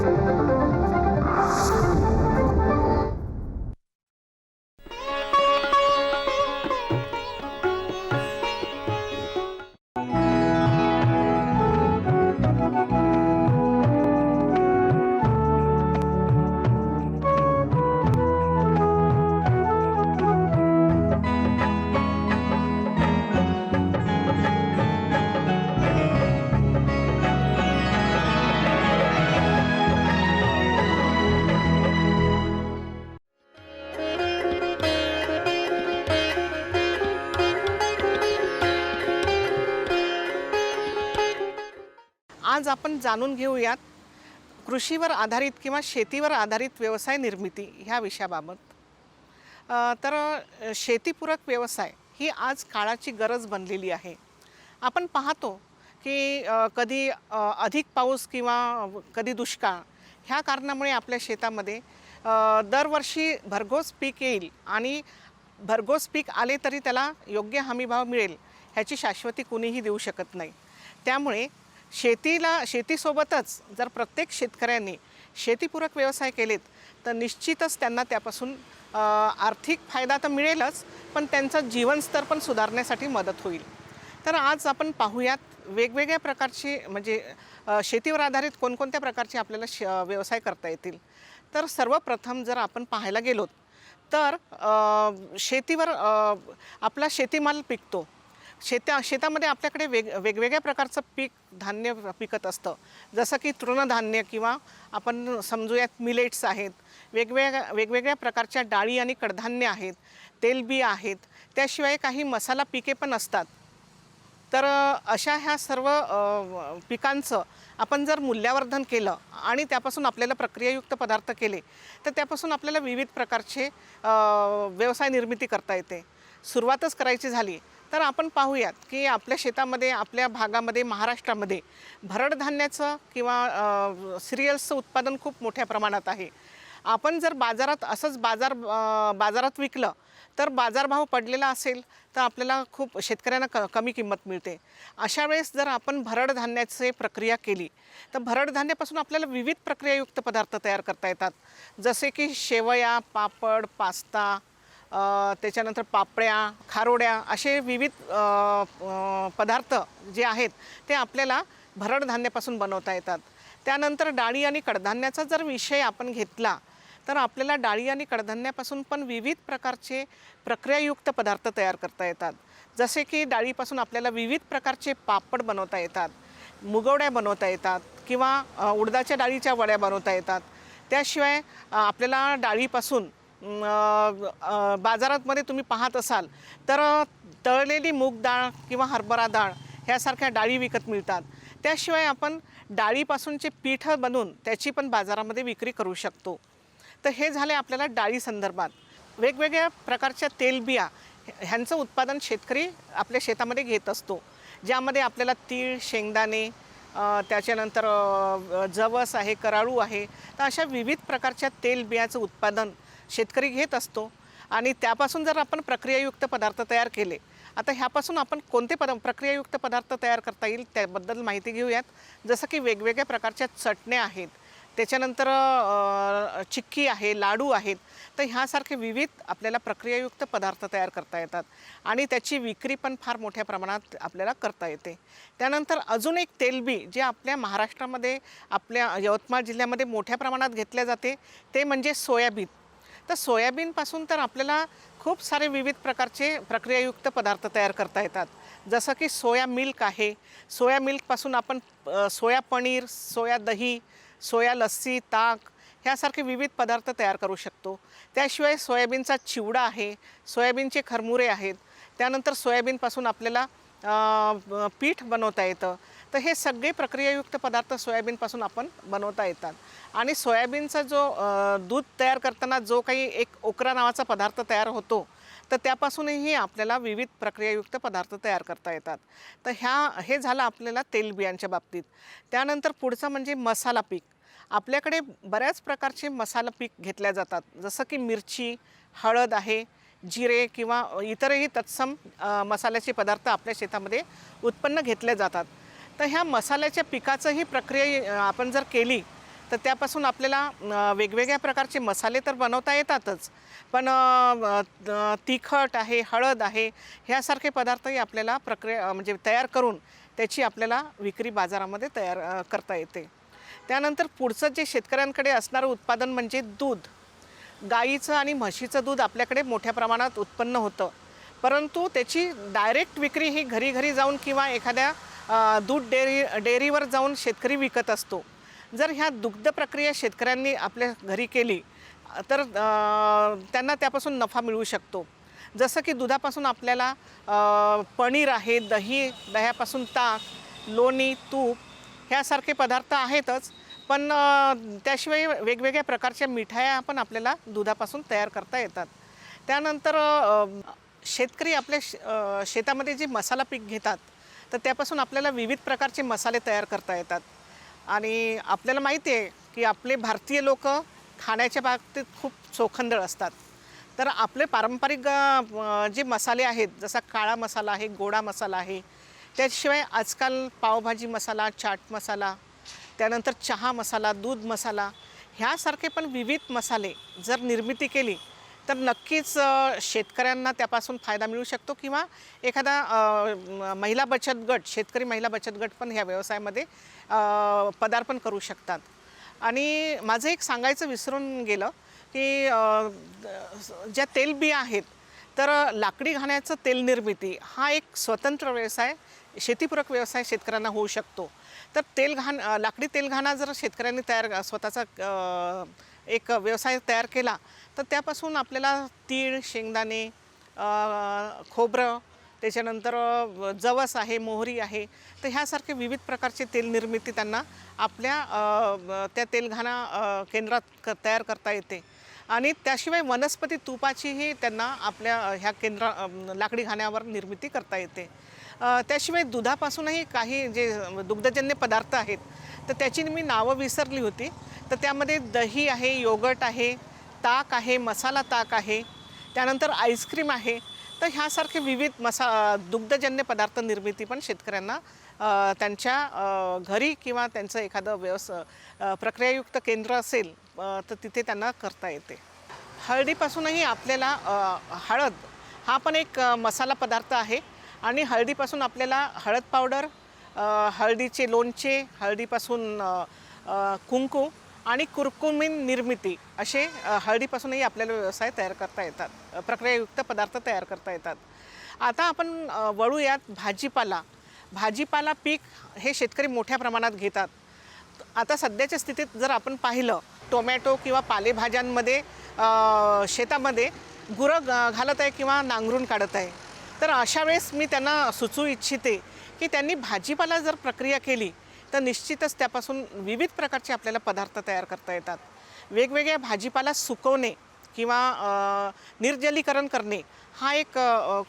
आज आपण जाणून घेऊयात. कृषीवर आधारित किंवा शेतीवर आधारित व्यवसाय निर्मिती ह्या विषयाबाबत. तर शेतीपूरक व्यवसाय ही आज काळाची गरज बनलेली आहे. आपण पाहतो की कधी अधिक पाऊस किंवा कधी दुष्काळ ह्या कारणामुळे आपल्या शेतामध्ये दरवर्षी भरघोस पीक येईल आणि भरघोस पीक आले तरी त्याला योग्य हमीभाव मिळेल ह्याची शाश्वती कुणीही देऊ शकत नाही. त्यामुळे शेतीला शेतीसोबतच जर प्रत्येक शेतकऱ्यांनी शेतीपूरक व्यवसाय केलेत तर निश्चितच त्यांना त्यापासून आर्थिक फायदा तर मिळेलच पण त्यांचं जीवनस्तर पण सुधारण्यासाठी मदत होईल. तर आज आपण पाहूयात वेगवेगळ्या प्रकारची म्हणजे शेतीवर आधारित कोणकोणत्या प्रकारचे आपल्याला श व्यवसाय करता येतील. तर सर्वप्रथम जर आपण पाहायला गेलोत तर शेतीवर आपला शेतीमाल पिकतो. शेता शेतामध्ये आपल्याकडे वेग वेगवेगळ्या प्रकारचं पीक धान्य पिकत असतं. जसं की तृणधान्य किंवा आपण समजूयात मिलेट्स आहेत. वेगवेगळ्या वेगवेगळ्या प्रकारच्या डाळी आणि कडधान्य आहेत. तेलबी आहेत. त्याशिवाय काही मसाला पिके पण असतात. तर अशा ह्या सर्व पिकांचं आपण जर मूल्यवर्धन केलं आणि त्यापासून आपल्याला प्रक्रियायुक्त पदार्थ केले तर त्यापासून आपल्याला विविध प्रकारचे व्यवसाय निर्मिती करता येते. सुरुवातच करायची झाली तर आपण पाहूयात की आपल्या शेतामध्ये आपल्या भागामध्ये महाराष्ट्रामध्ये भरड धान्याचं किंवा सिरियल्सचं उत्पादन खूप मोठ्या प्रमाणात आहे. आपण जर बाजारात असंच बाजार बाजारात विकलं तर बाजारभाव पडलेला असेल तर आपल्याला खूप शेतकऱ्यांना क कमी किंमत मिळते. अशा वेळेस जर आपण भरड धान्याचे प्रक्रिया केली तर भरड धान्यापासून आपल्याला विविध प्रक्रियायुक्त पदार्थ तयार करता येतात. जसे की शेवया पापड पास्ता त्याच्यानंतर पापड्या खारोड्या असे विविध पदार्थ जे आहेत ते आपल्याला भरड धान्यापासून बनवता येतात. त्यानंतर डाळी आणि कडधान्याचा जर विषय आपण घेतला तर आपल्याला डाळी आणि कडधान्यापासून पण विविध प्रकारचे प्रक्रियायुक्त पदार्थ तयार करता येतात. जसे की डाळीपासून आपल्याला विविध प्रकारचे पापड बनवता येतात मुगवड्या बनवता येतात किंवा उडदाच्या डाळीच्या वड्या बनवता येतात. त्याशिवाय आपल्याला डाळीपासून बाजारातमध्ये तुम्ही पाहत असाल तर तळलेली मूग डाळ किंवा हरभरा डाळ ह्यासारख्या डाळी विकत मिळतात. त्याशिवाय आपण डाळीपासूनचे पीठ बनवून त्याची पण बाजारामध्ये विक्री करू शकतो. तर हे झाले आपल्याला डाळी संदर्भात. वेगवेगळ्या प्रकारच्या तेलबिया ह्यांचं उत्पादन शेतकरी आपल्या शेतामध्ये घेत असतो. ज्यामध्ये आपल्याला तीळ शेंगदाणे त्याच्यानंतर जवस आहे कराळू आहे तर अशा विविध प्रकारच्या तेलबियाचं उत्पादन शेतकरी घेत असतो आणि त्यापासून जर आपण प्रक्रियायुक्त पदार्थ तयार केले आता ह्यापासून आपण कोणते पद प्रक्रियायुक्त पदार्थ तयार करता येईल त्याबद्दल माहिती घेऊयात. जसं की वेगवेगळ्या प्रकारच्या चटण्या आहेत त्याच्यानंतर चिक्की आहे लाडू आहेत तर ह्यासारखे विविध आपल्याला प्रक्रियायुक्त पदार्थ तयार करता येतात आणि त्याची विक्री पण फार मोठ्या प्रमाणात आपल्याला करता येते. त्यानंतर अजून एक तेलबी जे आपल्या महाराष्ट्रामध्ये आपल्या यवतमाळ जिल्ह्यामध्ये मोठ्या प्रमाणात घेतल्या जाते ते म्हणजे सोयाबीन. तर सोयाबीनपासून तर आपल्याला खूप सारे विविध प्रकारचे प्रक्रियायुक्त पदार्थ तयार करता येतात. जसं की सोया मिल्क आहे. सोया मिल्कपासून आपण सोया पनीर सोया दही सोया लस्सी ताक ह्यासारखे विविध पदार्थ तयार करू शकतो. त्याशिवाय सोयाबीनचा चिवडा आहे. सोयाबीनचे खरमुरे आहेत. त्यानंतर सोयाबीनपासून आपल्याला पीठ बनवता येतं. तर हे सगळे प्रक्रियायुक्त पदार्थ सोयाबीनपासून आपण बनवता येतात. आणि सोयाबीनचा जो दूध तयार करताना जो काही एक ओकरा नावाचा पदार्थ तयार होतो तर त्यापासूनही आपल्याला विविध प्रक्रियायुक्त पदार्थ तयार करता येतात. तर ह्या हे झालं आपल्याला तेलबियांच्या बाबतीत. त्यानंतर पुढचं म्हणजे मसाला पीक. आपल्याकडे बऱ्याच प्रकारचे मसाला पीक घेतल्या जातात. जसं की मिरची हळद आहे जिरे किंवा इतरही तत्सम मसाल्याचे पदार्थ आपल्या शेतामध्ये उत्पन्न घेतले जातात. तर ह्या मसाल्याच्या पिकाचंही प्रक्रिया आपण जर केली तर त्यापासून आपल्याला वेगवेगळ्या प्रकारचे मसाले तर बनवता येतातच. पण तिखट आहे हळद आहे ह्यासारखे पदार्थही आपल्याला प्रक्रिया म्हणजे तयार करून त्याची आपल्याला विक्री बाजारामध्ये तयार करता येते. त्यानंतर पुढचं जे शेतकऱ्यांकडे असणारं उत्पादन म्हणजे दूध. गाईचं आणि म्हशीचं दूध आपल्याकडे मोठ्या प्रमाणात उत्पन्न होतं. परंतु त्याची डायरेक्ट विक्री ही घरी घरी जाऊन किंवा एखाद्या दूध डेअरी डेअरीवर जाऊन शेतकरी विकत असतो. जर ह्या दुग्ध प्रक्रिया शेतकऱ्यांनी आपल्या घरी केली तर त्यांना त्यापासून नफा मिळू शकतो. जसं की दुधापासून आपल्याला पनीर आहे दही दह्यापासून ताक लोणी तूप ह्यासारखे पदार्थ आहेतच पण त्याशिवाय वेगवेगळ्या प्रकारच्या मिठाया पण आपल्याला दुधापासून तयार करता येतात. त्यानंतर शेतकरी आपल्या शेतामध्ये जे मसाला पीक घेतात तर त्यापासून आपल्याला विविध प्रकारचे मसाले तयार करता येतात. आणि आपल्याला माहिती आहे की आपले भारतीय लोक खाण्याच्या बाबतीत खूप चोखंदळ असतात. तर आपले पारंपरिक जे मसाले आहेत जसा काळा मसाला आहे गोडा मसाला आहे त्याशिवाय आजकाल पावभाजी मसाला चाट मसाला त्यानंतर चहा मसाला दूध मसाला ह्यासारखे पण विविध मसाले जर निर्मिती केली तर नक्कीच शेतकऱ्यांना त्यापासून फायदा मिळू शकतो किंवा एखादा म- महिला बचत गट शेतकरी महिला बचत गट पण ह्या व्यवसायामध्ये पदार्पण करू शकतात. आणि माझं एक सांगायचं विसरून गेलं की ज्या तेलबिया आहेत तर लाकडी घाण्याचं तेल निर्मिती हा एक स्वतंत्र व्यवसाय शेतीपूरक व्यवसाय शेतकऱ्यांना होऊ शकतो. तर तेल घाण लाकडी तेलघाणा जर शेतकऱ्यांनी तयार स्वतःचा एक व्यवसाय तयार केला तर त्यापासून आपल्याला तीळ शेंगदाणे खोबरं त्याच्यानंतर जवस आहे मोहरी आहे तर ह्यासारखे विविध प्रकारचे तेल निर्मिती त्यांना आपल्या त्या तेलघाणा केंद्रात क तयार करता येते. आणि त्याशिवाय वनस्पती तुपाचीही त्यांना आपल्या ह्या केंद्रा लाकडी घाण्यावर निर्मिती करता येते. त्याशिवाय दुधापासूनही काही जे दुग्धजन्य पदार्थ आहेत तर त्याची मी नावं विसरली होती. तर त्यामध्ये दही आहे योगट आहे ताक आहे मसाला ताक आहे त्यानंतर आईस्क्रीम आहे तर ह्यासारखे विविध मसा दुग्धजन्य पदार्थ निर्मिती पण शेतकऱ्यांना त्यांच्या घरी किंवा त्यांचं एखादं व्यवस प्रक्रियायुक्त केंद्र असेल तर तिथे त्यांना करता येते. हळदीपासूनही आपल्याला हळद हा पण एक मसाला पदार्थ आहे आणि हळदीपासून आपल्याला हळद पावडर हळदीचे लोणचे हळदीपासून कुंकू आणि कुरकुमीन निर्मिती असे हळदीपासूनही आपल्याला व्यवसाय तयार करता येतात. प्रक्रियायुक्त पदार्थ तयार करता येतात. आता आपण वळूयात भाजीपाला. भाजीपाला पीक हे शेतकरी मोठ्या प्रमाणात घेतात. आता सध्याच्या स्थितीत जर आपण पाहिलं टोमॅटो किंवा पालेभाज्यांमध्ये शेतामध्ये गुरं ग- घालत आहे किंवा नांगरून काढत आहे तर अशा वेळेस मी त्यांना सुचवू इच्छिते की त्यांनी भाजीपाला जर प्रक्रिया केली तर निश्चितच त्यापासून विविध प्रकारचे आपल्याला पदार्थ तयार करता येतात. वेगवेगळ्या भाजीपाला सुकवणे किंवा निर्जलीकरण करणे हा एक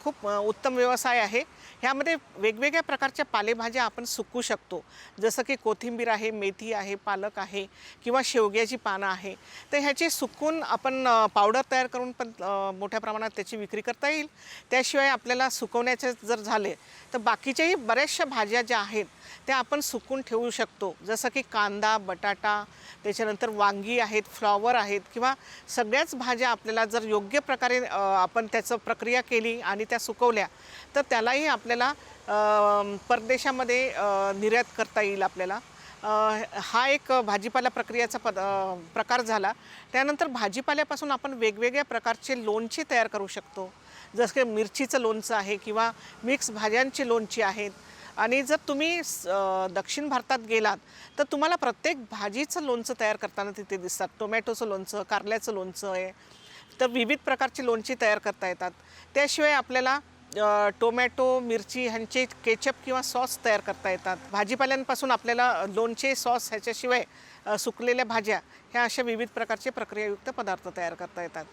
खूप उत्तम व्यवसाय आहे. ह्यामध्ये वेगवेगळ्या प्रकारच्या पालेभाज्या आपण सुकू शकतो. जसं की कोथिंबीर आहे मेथी आहे पालक आहे किंवा शेवग्याची पानं आहे. तर ह्याची सुकून आपण पावडर तयार करून पण मोठ्या प्रमाणात त्याची विक्री करता येईल. त्याशिवाय आपल्याला सुकवण्याचे जर झाले तर बाकीच्याही बऱ्याचशा भाज्या ज्या आहेत त्या आपण सुकून ठेवू शकतो. जसं की कांदा बटाटा त्याच्यानंतर वांगी आहेत फ्लॉवर आहेत किंवा सगळ्याच भाज्या आपल्याला जर योग्य प्रकारे आपण त्याचं प्रक्रिया केली आणि त्या सुकवल्या तर त्यालाही आपल्या आपल्याला परदेशामध्ये निर्यात करता येईल आपल्याला. हा एक भाजीपाला प्रक्रियेचा पद प्रकार झाला. त्यानंतर भाजीपाल्यापासून आपण वेगवेगळ्या प्रकारचे लोणचे तयार करू शकतो. जसं की मिरचीचं लोणचं आहे किंवा मिक्स भाज्यांची लोणची आहेत. आणि जर तुम्ही स- दक्षिण भारतात गेलात तर तुम्हाला प्रत्येक भाजीचं लोणचं तयार करताना तिथे दिसतात. टोमॅटोचं लोणचं कारल्याचं लोणचं आहे. तर विविध प्रकारची लोणची तयार करता येतात. त्याशिवाय आपल्याला टोमॅटो मिरची ह्यांचे केचप किंवा सॉस तयार करता येतात. भाजीपाल्यांपासून आपल्याला लोणचे सॉस ह्याच्याशिवाय सुकलेल्या भाज्या ह्या अशा विविध प्रकारचे प्रक्रियायुक्त पदार्थ तयार करता येतात.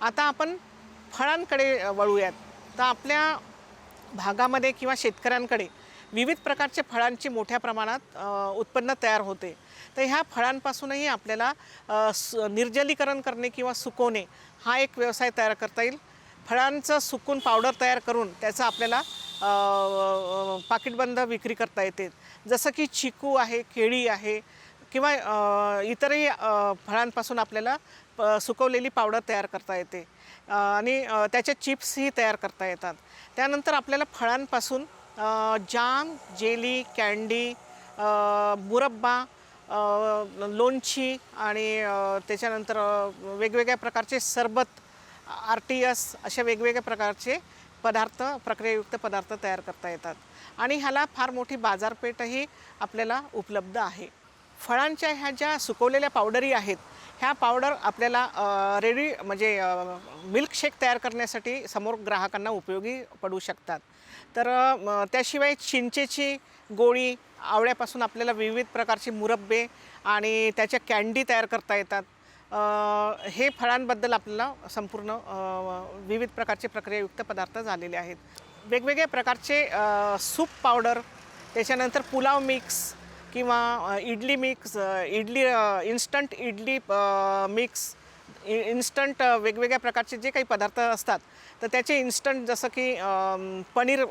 आता आपण फळांकडे वळूयात. तर आपल्या भागामध्ये किंवा शेतकऱ्यांकडे विविध प्रकारच्या फळांची मोठ्या प्रमाणात उत्पन्न तयार होते. तर ह्या फळांपासूनही आपल्याला स- निर्जलीकरण करणे किंवा सुकवणे हा एक व्यवसाय तयार करता येईल. फळांचं सुकून पावडर तयार करून त्याचं आपल्याला पाकिटबंद विक्री करता येते. जसं की चिकू आहे केळी आहे किंवा इतरही फळांपासून आपल्याला प- सुकवलेली पावडर तयार करता येते. आणि त्याचे त्याच्या चिप्सही तयार करता येतात. त्यानंतर आपल्याला फळांपासून जाम जेली कँडी मुरब्बा लोणची आणि त्याच्यानंतर वेगवेगळ्या प्रकारचे सरबत आर टी एस अशा वेगवेगळ्या प्रकारचे पदार्थ प्रक्रियायुक्त पदार्थ तयार करता येतात. आणि ह्याला फार मोठी बाजारपेठही आपल्याला उपलब्ध आहे. फळांच्या ह्या ज्या सुकवलेल्या पावडरी आहेत ह्या पावडर आपल्याला रेडी म्हणजे मिल्कशेक तयार करण्यासाठी समोर ग्राहकांना उपयोगी पडू शकतात. तर त्याशिवाय चिंचेची गोळी आवळ्यापासून आपल्याला विविध प्रकारचे मुरब्बे आणि त्याच्या कँडी तयार करता येतात. हे फळांबद्दल आपल्याला संपूर्ण विविध प्रकारचे प्रक्रियायुक्त पदार्थ झालेले आहेत. वेगवेगळ्या प्रकारचे सूप पावडर त्याच्यानंतर पुलाव मिक्स किंवा idli mix idli instant idli mix instant वेगवेगळ्या प्रकारचे जे काही पदार्थ असतात तर त्याचे इन्स्टंट जसं की पनीर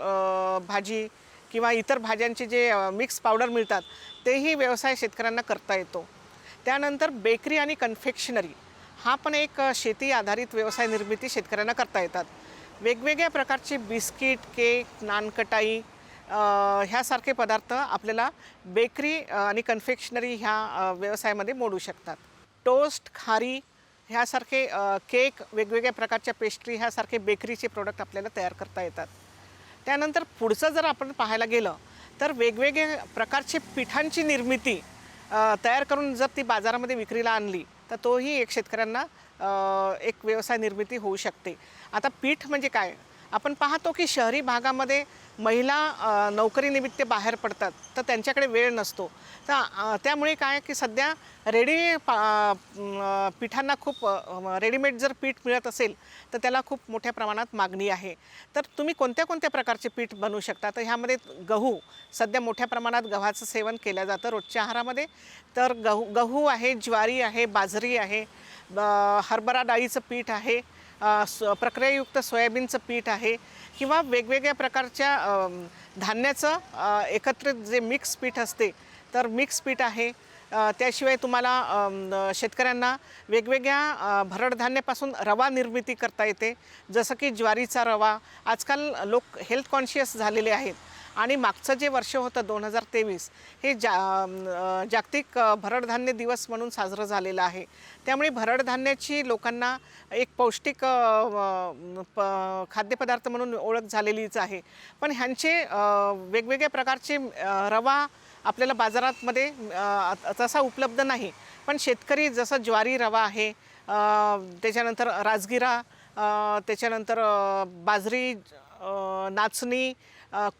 भाजी किंवा इतर भाज्यांचे जे मिक्स पावडर मिळतात तेही व्यवसाय शेतकऱ्यांना करता येतो. त्यानंतर बेकरी आणि कन्फेक्शनरी हा पण एक शेती आधारित व्यवसाय निर्मिती शेतकऱ्यांना करता येतात. वेगवेगळ्या प्रकारचे बिस्किट केक नानकटाई ह्यासारखे पदार्थ आपल्याला बेकरी आणि कन्फेक्शनरी ह्या व्यवसायामध्ये मोडू शकतात. टोस्ट खारी ह्यासारखे केक वेगवेगळ्या प्रकारच्या पेस्ट्री ह्यासारखे बेकरीचे प्रोडक्ट आपल्याला तयार करता येतात. त्यानंतर पुढचं जर आपण पाहायला गेलं तर वेगवेगळ्या प्रकारचे पिठांची निर्मिती तयार करून जर ती बाजारामध्ये विक्रीला आणली तर तोही एक शेतकऱ्यांना एक व्यवसाय निर्मिती होऊ शकते. आता पीठ म्हणजे काय? आपण पाहतो की शहरी भागामध्ये महिला नोकरीनिमित्त बाहेर पडतात तर त्यांच्याकडे वेळ नसतो. तर त्यामुळे काय की सध्या रेडी पा पिठांना खूप रेडीमेड जर पीठ मिळत असेल तर त्याला खूप मोठ्या प्रमाणात मागणी आहे. तर तुम्ही कोणत्या कोणत्या प्रकारचे पीठ बनवू शकता? तर ह्यामध्ये गहू सध्या मोठ्या प्रमाणात गव्हाचं सेवन केलं जातं रोजच्या आहारामध्ये. तर गहू गहू आहे ज्वारी आहे बाजरी आहे ब- हरभरा डाळीचं पीठ आहे प्रक्रियायुक्त सोयाबीनचं पीठ आहे किंवा वेगवेगळ्या प्रकारच्या धान्याचं एकत्रित जे मिक्स पीठ असते तर मिक्स पीठ आहे. त्याशिवाय तुम्हाला शेतकऱ्यांना वेगवेगळ्या भरडधान्यापासून रवा निर्मिती करता येते. जसं की ज्वारीचा रवा. आजकाल लोक हेल्थ कॉन्शियस झालेले आहेत. आणि मागचं जे वर्ष होतं दोन हजार तेवीस हे जा जागतिक भरडधान्य दिवस म्हणून साजरं झालेलं आहे. त्यामुळे भरडधान्याची लोकांना एक पौष्टिक प खाद्यपदार्थ म्हणून ओळख झालेलीच आहे. पण ह्यांचे वेगवेगळ्या प्रकारचे रवा आपल्याला बाजारातमध्ये तसा उपलब्ध नाही. पण शेतकरी जसं ज्वारी रवा आहे त्याच्यानंतर राजगिरा त्याच्यानंतर बाजरी नाचणी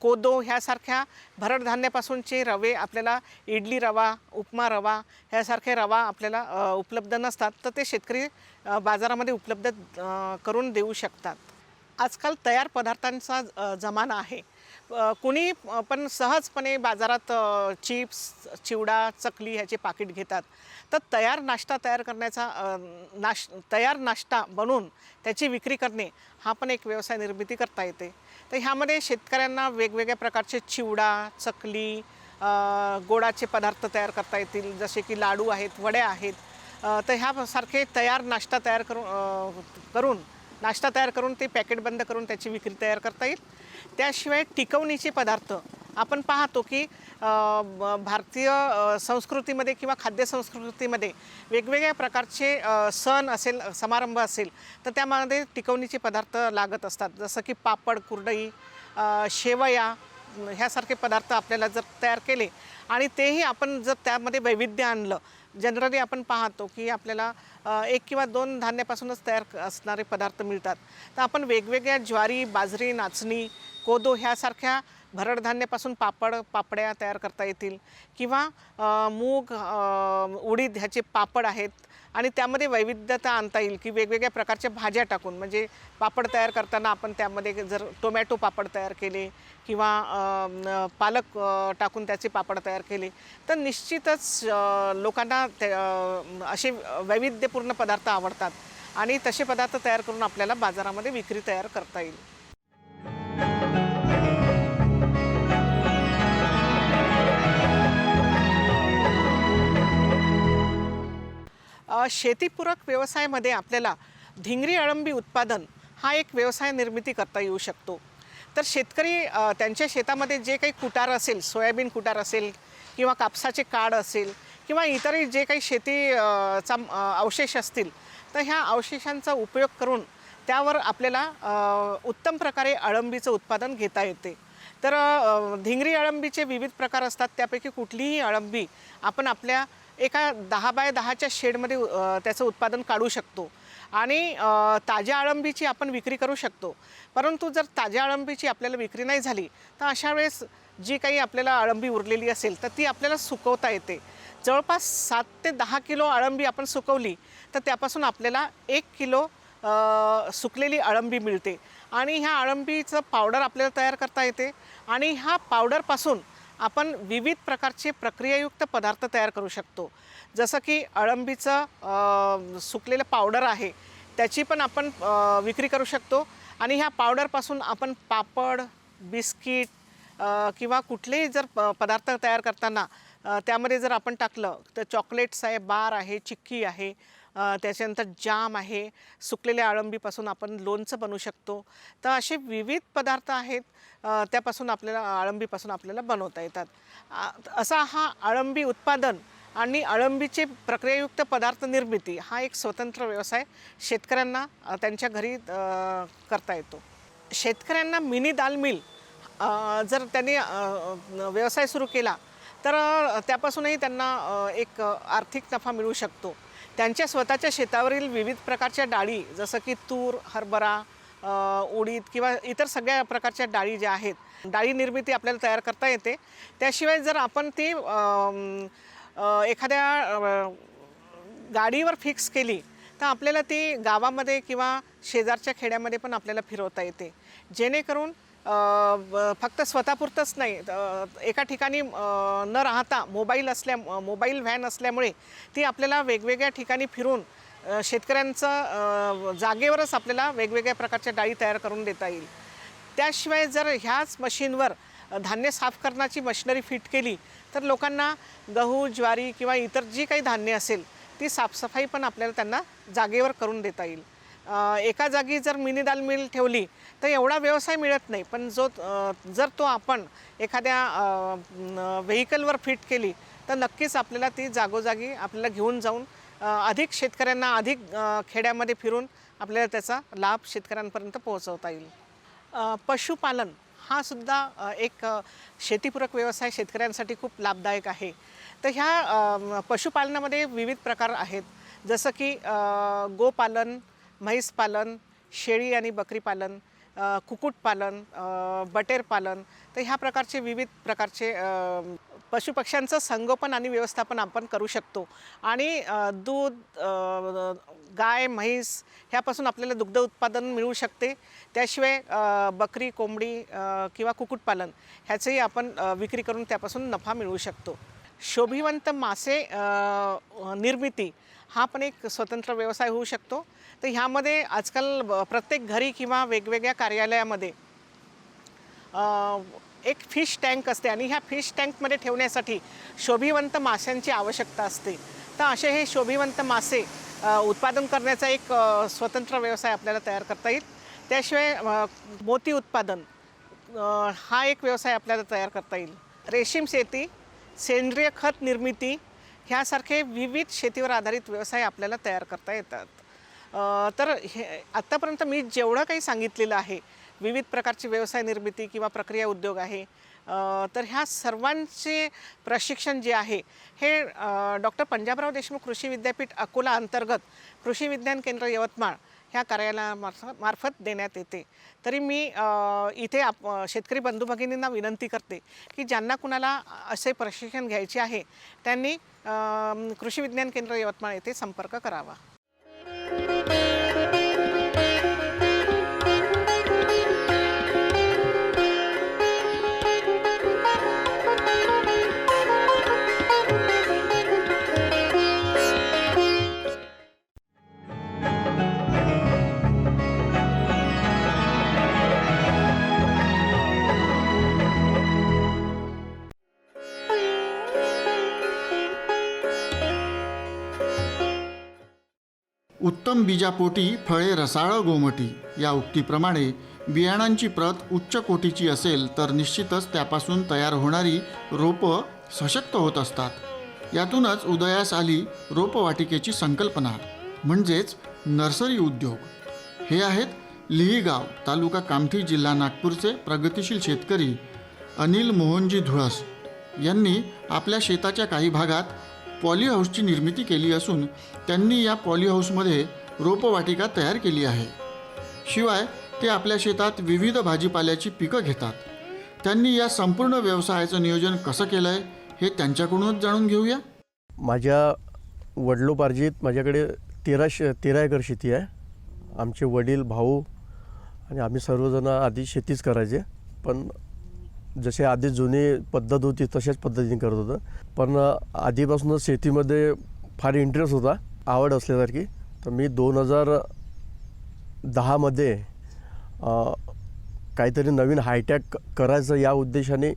कोदो ह्यासारख्या भरडधान्यापासूनचे रवे आपल्याला इडली रवा उपमा रवा ह्यासारखे रवा आपल्याला उपलब्ध नसतात. तर ते शेतकरी बाजारामध्ये उपलब्ध करून देऊ शकतात. आजकाल तयार पदार्थांचा जमाना आहे. कुणी पण सहजपणे बाजारात चिप्स चिवडा चकली ह्याचे पाकिट घेतात. तर तयार नाश्ता तयार करण्याचा नाश तयार नाश्ता बनवून त्याची विक्री करणे हा पण एक व्यवसाय निर्मिती करता येते. तर ह्यामध्ये शेतकऱ्यांना वेगवेगळ्या प्रकारचे चिवडा चकली गोडाचे पदार्थ तयार करता येतील जसे की लाडू आहेत वड्या आहेत. तर ह्यासारखे तयार नाश्ता तयार करून करून नाश्ता तयार करून ते पॅकेट बंद करून त्याची विक्री तयार करता येईल. त्याशिवाय टिकवणीचे पदार्थ आपण पाहतो की भारतीय संस्कृतीमध्ये किंवा खाद्य संस्कृतीमध्ये वेगवेगळ्या प्रकारचे सण असेल समारंभ असेल तर त्यामध्ये टिकवणीचे पदार्थ लागत असतात. जसं की पापड कुरडई शेवया ह्यासारखे पदार्थ आपल्याला जर तयार केले आणि तेही आपण जर त्यामध्ये वैविध्य आणलं जनरली आपण पाहतो की आपल्याला एक किंवा दोन धान्यापासूनच तयार असणारे पदार्थ मिळतात. तर आपण वेगवेगळ्या ज्वारी बाजरी नाचणी कोदो ह्यासारख्या भरडधान्यापासून पापड पापड्या तयार करता येतील. किंवा मूग उडीद ह्याचे पापड आहेत. आणि त्यामध्ये वैविध्यता आणता येईल की वेगवेगळ्या प्रकारच्या भाज्या टाकून. म्हणजे पापड तयार करताना आपण त्यामध्ये जर टोमॅटो पापड तयार केले किंवा पालक टाकून त्याचे पापड तयार केले तर निश्चितच लोकांना ते असे वैविध्यपूर्ण पदार्थ आवडतात. आणि तसे पदार्थ तयार करून आपल्याला बाजारामध्ये विक्री तयार करता येईल. शेतीपूरक व्यवसायामध्ये आपल्याला धिंगरी अळंबी उत्पादन हा एक व्यवसाय निर्मिती करता येऊ शकतो. तर शेतकरी त्यांच्या शेतामध्ये जे काही कुटार असेल सोयाबीन कुटार असेल किंवा कापसाचे काड असेल किंवा इतरही जे काही शेती चा अवशेष असतील तर ह्या अवशेषांचा उपयोग करून त्यावर आपल्याला उत्तम प्रकारे अळंबीचं उत्पादन घेता येते. तर धिंगरी अळंबीचे विविध प्रकार असतात. त्यापैकी कुठलीही अळंबी आपण आपल्या एका दहा बाय दहाच्या शेडमध्ये त्याचं उत्पादन काढू शकतो. आणि ताज्या अळंबीची आपण विक्री करू शकतो. परंतु जर ताज्या अळंबीची आपल्याला विक्री नाही झाली तर अशा वेळेस जी काही आपल्याला अळंबी उरलेली असेल तर ती आपल्याला सुकवता येते. जवळपास सात ते दहा किलो अळंबी आपण सुकवली तर त्यापासून आपल्याला एक किलो सुकलेली अळंबी मिळते. आणि ह्या अळंबीचं पावडर आपल्याला तयार करता येते. आणि ह्या पावडरपासून आपण विविध प्रकारचे प्रक्रियायुक्त पदार्थ तयार करू शकतो. जसं की अळंबीचं सुकलेलं पावडर आहे त्याची पण आपण विक्री करू शकतो. आणि ह्या पावडरपासून आपण पापड बिस्किट किंवा कुठलेही जर प पदार्थ तयार करताना त्यामध्ये जर आपण टाकलं तर चॉकलेट्स आहे बार आहे चिक्की आहे त्याच्यानंतर जाम आहे. सुकलेल्या अळंबीपासून आपण लोणचं बनवू शकतो. तर असे विविध पदार्थ आहेत. त्यापासून आपल्याला अळंबीपासून आपल्याला बनवता येतात. असा हा अळंबी उत्पादन आणि अळंबीचे प्रक्रियायुक्त पदार्थ निर्मिती हा एक स्वतंत्र व्यवसाय शेतकऱ्यांना त्यांच्या घरी करता येतो. शेतकऱ्यांना मिनी दाल मिल जर त्यांनी व्यवसाय सुरू केला तर त्यापासूनही त्यांना एक आर्थिक नफा मिळू शकतो. त्यांच्या स्वतःच्या शेतावरील विविध प्रकारच्या डाळी जसं की तूर हरभरा उडीद किंवा इतर सगळ्या प्रकारच्या डाळी ज्या आहेत डाळी निर्मिती आपल्याला तयार करता येते. त्याशिवाय जर आपण ती एखाद्या गाडीवर फिक्स केली तर आपल्याला ती गावामध्ये किंवा शेजारच्या खेड्यामध्ये पण आपल्याला फिरवता येते. जेणेकरून फक्त स्वतःपुरतंच नाही. एका ठिकाणी न राहता मोबाईल असल्या मोबाईल व्हॅन असल्यामुळे ती आपल्याला वेगवेगळ्या ठिकाणी फिरून शेतकऱ्यांचं जागेवरच आपल्याला वेगवेगळ्या प्रकारच्या डाळी तयार करून देता येईल. त्याशिवाय जर ह्याच मशीनवर धान्य साफ करण्याची मशिनरी फिट केली तर लोकांना गहू ज्वारी किंवा इतर जी काही धान्य असेल ती साफसफाई पण आपल्याला त्यांना जागेवर करून देता येईल. एका जागी जर मिनी दाल मिल ठेवली तर एवढा व्यवसाय मिळत नाही. पण जो जर तो आपण एखाद्या व्हेकलवर फिट केली तर नक्कीच आपल्याला ती जागोजागी आपल्याला घेऊन जाऊन अधिक शेतकऱ्यांना अधिक खेड्यामध्ये फिरून आपल्याला त्याचा लाभ शेतकऱ्यांपर्यंत पोहोचवता येईल. पशुपालन हा सुद्धा एक शेतीपूरक व्यवसाय शेतकऱ्यांसाठी खूप लाभदायक आहे. तर ह्या पशुपालनामध्ये विविध प्रकार आहेत. जसं की गोपालन म्हैस पालन शेळी आणि बकरी पालन कुक्कुटपालन बटेरपालन बटेर पालन तर ह्या प्रकारचे विविध प्रकारचे पशुपक्ष्यांचं संगोपन आणि व्यवस्थापन आपण करू शकतो. आणि दूध गाय म्हैस ह्यापासून आपल्याला दुग्ध उत्पादन मिळू शकते. त्याशिवाय बकरी कोंबडी किंवा कुक्कुटपालन ह्याचंही आपण विक्री करून त्यापासून नफा मिळवू शकतो. शोभिवंत मासे निर्मिती हा पण एक स्वतंत्र व्यवसाय होऊ शकतो. तर ह्यामध्ये आजकाल ब- प्रत्येक घरी किंवा वेगवेगळ्या कार्यालयामध्ये एक फिश टँक असते आणि ह्या फिश टँकमध्ये ठेवण्यासाठी शोभिवंत माशांची आवश्यकता असते. तर असे हे शोभिवंत मासे उत्पादन करण्याचा एक स्वतंत्र व्यवसाय आपल्याला तयार करता येईल. त्याशिवाय मोती उत्पादन हा एक व्यवसाय आपल्याला तयार करता येईल. रेशीम शेती सेंद्रिय खत निर्मिती ह्यासारखे विविध शेतीवर आधारित व्यवसाय आपल्याला तयार करता येतात. तर हे आत्तापर्यंत मी जेवढं काही सांगितलेलं आहे विविध प्रकारची व्यवसाय निर्मिती किंवा प्रक्रिया उद्योग आहे तर ह्या सर्वांचे प्रशिक्षण जे आहे हे डॉक्टर पंजाबराव देशमुख कृषी विद्यापीठ अकोला अंतर्गत कृषी विज्ञान केंद्र यवतमाळ ह्या कार्यालयामार्फत मार्फत देण्यात येते. तरी मी इथे आप शेतकरी बंधू भगिनींना विनंती करते की ज्यांना कुणाला असे प्रशिक्षण घ्यायचे आहे त्यांनी कृषी विज्ञान केंद्र यवतमाळ येथे संपर्क करावा. उत्तम बीजापोटी फळे रसाळ गोमटी या उक्तीप्रमाणे बियाणांची प्रत उच्च कोटीची असेल तर निश्चितच त्यापासून तयार होणारी रोपं सशक्त होत असतात. यातूनच उदयास आली रोपवाटिकेची संकल्पना म्हणजेच नर्सरी उद्योग. हे आहेत लिहिगाव तालुका कामठी जिल्हा नागपूरचे प्रगतिशील शेतकरी अनिल मोहनजी धुळस. यांनी आपल्या शेताच्या काही भागात पॉली हाऊसची निर्मिती केली असून त्यांनी या पॉली हाऊसमध्ये रोपवाटिका तयार केली आहे. शिवाय ते आपल्या शेतात विविध भाजीपाल्याची पिकं घेतात. त्यांनी या संपूर्ण व्यवसायाचं नियोजन कसं केलं आहे हे त्यांच्याकडूनच जाणून घेऊया. माझ्या वडिलोपार्जित माझ्याकडे तेरा श तेरा एकर शेती आहे. आमचे वडील भाऊ आणि आम्ही सर्वजण आधी शेतीच करायचे पण जसे आधी जुनी पद्धत होती तशाच पद्धतीने करत होतं. पण आधीपासूनच शेतीमध्ये फार इंटरेस्ट होता आवड असल्यासारखी. तर मी दोन हजार दहामध्ये काहीतरी नवीन हायटॅक करायचं या उद्देशाने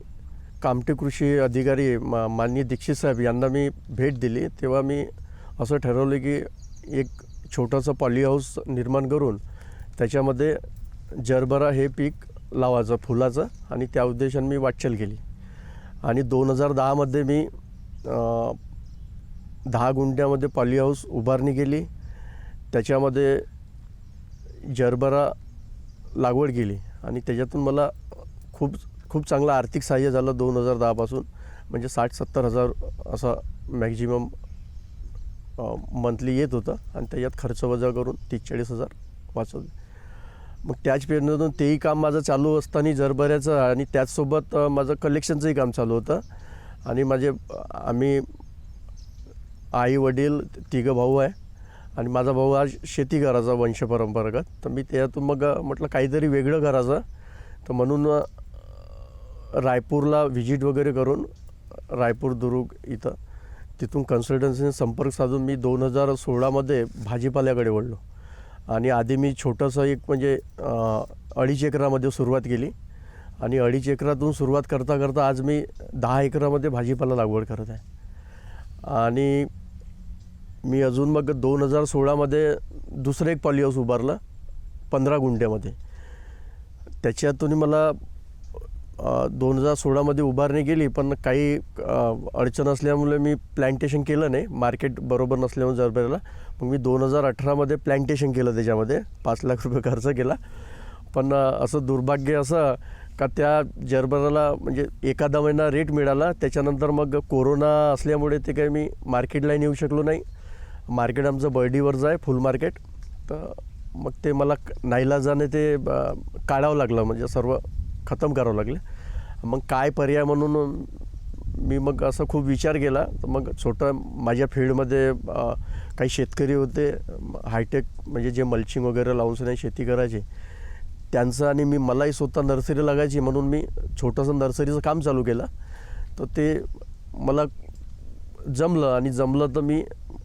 कामटे कृषी अधिकारी मा माननीय दीक्षित साहेब यांना मी भेट दिली. तेव्हा मी असं ठरवलं की एक छोटंसं पॉली हाऊस निर्माण करून त्याच्यामध्ये जरबरा हे पीक लावायचं फुलाचं आणि त्या उद्देशाने मी वाटचाल केली. आणि दोन हजार दहामध्ये मी दहा गुंठ्यामध्ये पॉली हाऊस उभारणी केली. त्याच्यामध्ये जरबरा लागवड केली आणि त्याच्यातून मला खूप खूप चांगलं आर्थिक सहाय्य झालं दोन हजार दहापासून. म्हणजे साठ सत्तर हजार असा मॅक्झिमम मंथली येत होतं आणि त्याच्यात खर्च वजा करून तीस चाळीस हजार वाचवले. मग त्याच प्रेरणेतून तेही काम माझं चालू असताना जरबऱ्याचं आणि त्याचसोबत माझं कलेक्शनचंही काम चालू होतं. आणि माझे आम्ही आई वडील तिघं भाऊ आहे. आणि माझा भाऊ आज शेती करायचा वंशपरंपरागत तर मी त्यातून मग म्हटलं काहीतरी वेगळं करायचं तर म्हणून रायपूरला व्हिजिट वगैरे करून रायपूर दुरुग इथं तिथून कन्सल्टन्सीने संपर्क साधून मी दोन हजार सोळामध्ये भाजीपाल्याकडे वळलो. आणि आधी मी छोटंसं एक म्हणजे अडीच एकरामध्ये सुरुवात केली. आणि अडीच एकरातून सुरुवात करता करता आज मी दहा एकरामध्ये भाजीपाला लागवड करत आहे. आणि मी अजून मग दोन हजार सोळामध्ये दुसरं एक पॉली हाऊस उभारलं पंधरा गुंठ्यामध्ये. त्याच्यातून मला दोन हजार सोळामध्ये उभारणी केली पण काही अडचण असल्यामुळे मी प्लॅन्टेशन केलं नाही. मार्केट बरोबर नसल्यामुळे जरबेरला मग मी दोन हजार अठरामध्ये प्लॅन्टेशन केलं त्याच्यामध्ये. पाच लाख रुपये खर्च केला. पण असं दुर्भाग्य असं का त्या जरबराला म्हणजे एखादा महिना रेट मिळाला त्याच्यानंतर मग कोरोना असल्यामुळे ते काही मी मार्केटला येऊ शकलो नाही. मार्केट आमचं बर्डीवरचं आहे फुल मार्केट तर मग ते मला नाईलाजाने ते काढावं लागलं. म्हणजे सर्व खतम करावं लागले. मग काय पर्याय म्हणून मी मग असा खूप विचार केला. तर मग छोटं माझ्या फील्डमध्ये काही शेतकरी होते. हायटेक म्हणजे जे मल्चिंग वगैरे लावून सुद्धा शेती करायची. त्यांचं आणि मी मलाही स्वतः नर्सरी लागायची म्हणून मी छोटंसं नर्सरीचं काम चालू केलं. तर ते मला जमलं आणि जमलं तर मी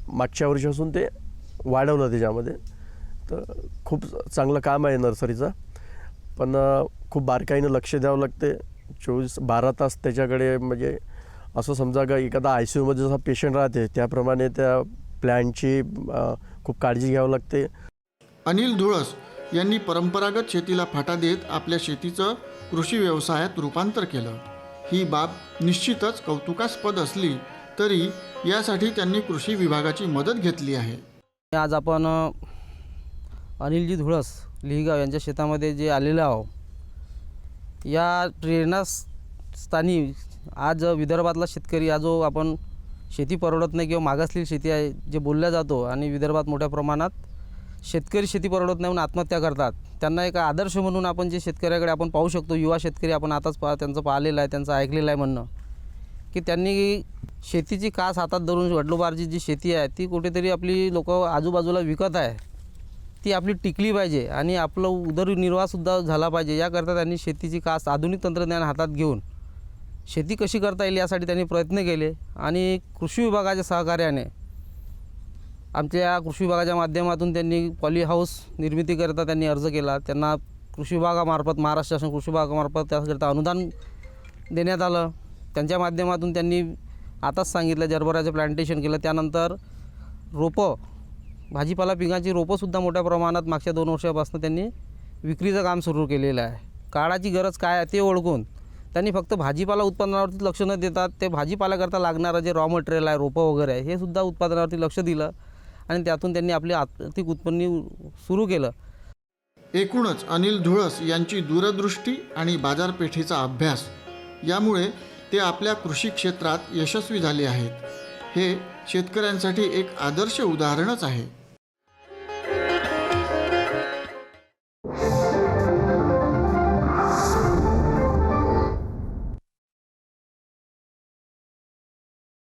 मागच्या वर्षापासून ते वाढवलं त्याच्यामध्ये. तर खूप चांगलं काम आहे नर्सरीचं. पण खूप बारकाईनं लक्ष द्यावं लागते. चोवीस बारा तास त्याच्याकडे म्हणजे असं समजा का एखादा आय सी यूमध्ये जसा पेशंट राहते त्याप्रमाणे त्या प्लॅनची खूप काळजी घ्यावं लागते. अनिल धुळस यांनी परंपरागत शेतीला फाटा देत आपल्या शेतीचं कृषी व्यवसायात रूपांतर केलं. ही बाब निश्चितच कौतुकास्पद असली तरी यासाठी त्यांनी कृषी विभागाची मदत घेतली आहे. आज आपण अनिलजी धुळस लिहिगाव यांच्या शेतामध्ये जे आलेलो आहो या प्रेरणास्थानी आज विदर्भातला शेतकरी हा जो आपण शेती परवडत नाही किंवा मागासलेली शेती आहे जे बोलल्या जातो आणि विदर्भात मोठ्या प्रमाणात शेतकरी शेती परवडत नाही म्हणून आत्महत्या करतात. त्यांना एक आदर्श म्हणून आपण जे शेतकऱ्याकडे आपण पाहू शकतो युवा शेतकरी आपण आताच पा त्यांचं पाहिलेलं आहे त्यांचं ऐकलेलं आहे म्हणणं की त्यांनी शेतीची कास हातात धरून वडलोबारची जी शेती आहे ती कुठेतरी आपली लोक आजूबाजूला विकत आहे. ती आपली टिकली पाहिजे आणि आपलं उदरनिर्वाहसुद्धा झाला पाहिजे. याकरता त्यांनी शेतीची कास आधुनिक तंत्रज्ञान हातात घेऊन शेती कशी करता येईल यासाठी त्यांनी प्रयत्न केले आणि कृषी विभागाच्या सहकार्याने आमच्या कृषी विभागाच्या माध्यमातून त्यांनी पॉली हाऊस निर्मितीकरिता त्यांनी अर्ज केला. त्यांना कृषी विभागामार्फत महाराष्ट्र शासन कृषी विभागामार्फत त्याकरिता अनुदान देण्यात आलं. त्यांच्या माध्यमातून त्यांनी आताच सांगितलं जरभराचं प्लांटेशन केलं. त्यानंतर रोपं भाजीपाला पिकांची रोपंसुद्धा मोठ्या प्रमाणात मागच्या दोन वर्षापासून त्यांनी विक्रीचं काम सुरू केलेलं आहे. काळाची गरज काय आहे ते ओळखून त्यांनी फक्त भाजीपाला उत्पादनावरती लक्ष न देतात ते भाजीपाल्याकरता लागणारं जे रॉ मटेरियल आहे रोपं वगैरे आहे हे सुद्धा उत्पादनावरती लक्ष दिलं आणि त्यातून त्यांनी आपली आर्थिक उत्पन्न सुरू केलं. एकूणच अनिल धुळस यांची दूरदृष्टी आणि बाजारपेठेचा अभ्यास यामुळे ते आपल्या कृषी क्षेत्रात यशस्वी झाले आहेत. हे शेतकऱ्यांसाठी एक आदर्श उदाहरणच आहे.